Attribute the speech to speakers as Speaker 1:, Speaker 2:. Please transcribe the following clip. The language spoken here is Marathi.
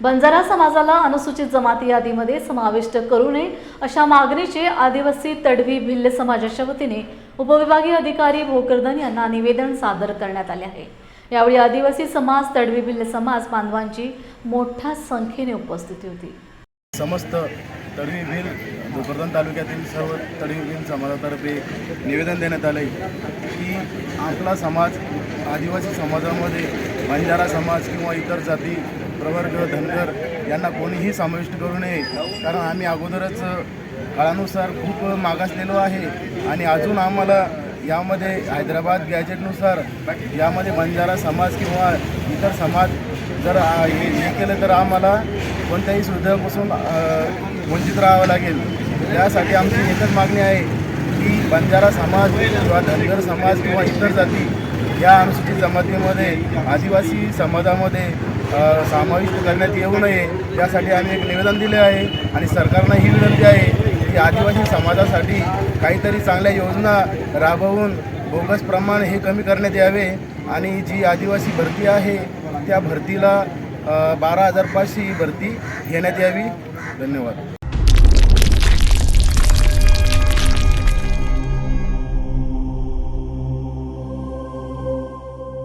Speaker 1: बंजारा समाजाला अनुसूचित जमाती यादीमध्ये समाविष्ट करू नये अशा मागणीचे आदिवासी तडवी भिल्ल समाजाच्या वतीने उपविभागीय अधिकारी भोकरदन यांना निवेदन सादर करण्यात आले आहे. यावेळी आदिवासी समाज तडवी भिल्ल समाज बांधवांची मोठ्या संख्येने उपस्थिती होती.
Speaker 2: समस्त तडवी भिल भोकरदन तालुक्यातील सर्व तडवी भिल समाजातर्फे निवेदन देण्यात आले की आपला समाज आदिवासी समाजामध्ये बंजारा समाज किंवा इतर जाती प्रवर्ग धनगर यांना कोणीही समाविष्ट करू नये. कारण आम्ही अगोदरच काळानुसार खूप मागासलेलो आहे. आणि अजून आम्हाला यामध्ये हैदराबाद गॅजेटनुसार यामध्ये बंजारा समाज किंवा इतर समाज जर हे हे केलं तर आम्हाला कोणत्याही सुविधापासून वंचित राहावं लागेल. यासाठी आमची एकच मागणी आहे की बंजारा समाज किंवा धनगर समाज किंवा इतर जाती या अनुसूचित जमातीमध्ये आदिवासी समाजामध्ये समाविष्ट करण्यात येऊ नये यासाठी आम्ही एक निवेदन दिले आहे आणि सरकारनं ही विनंती आहे की आदिवासी समाजासाठी काहीतरी चांगल्या योजना राबवून बोगस प्रमाण हे कमी करण्यात यावे आणि जी आदिवासी भरती आहे त्या भरतीला बारा हजार पाचशे ही भरती घेण्यात यावी. धन्यवाद.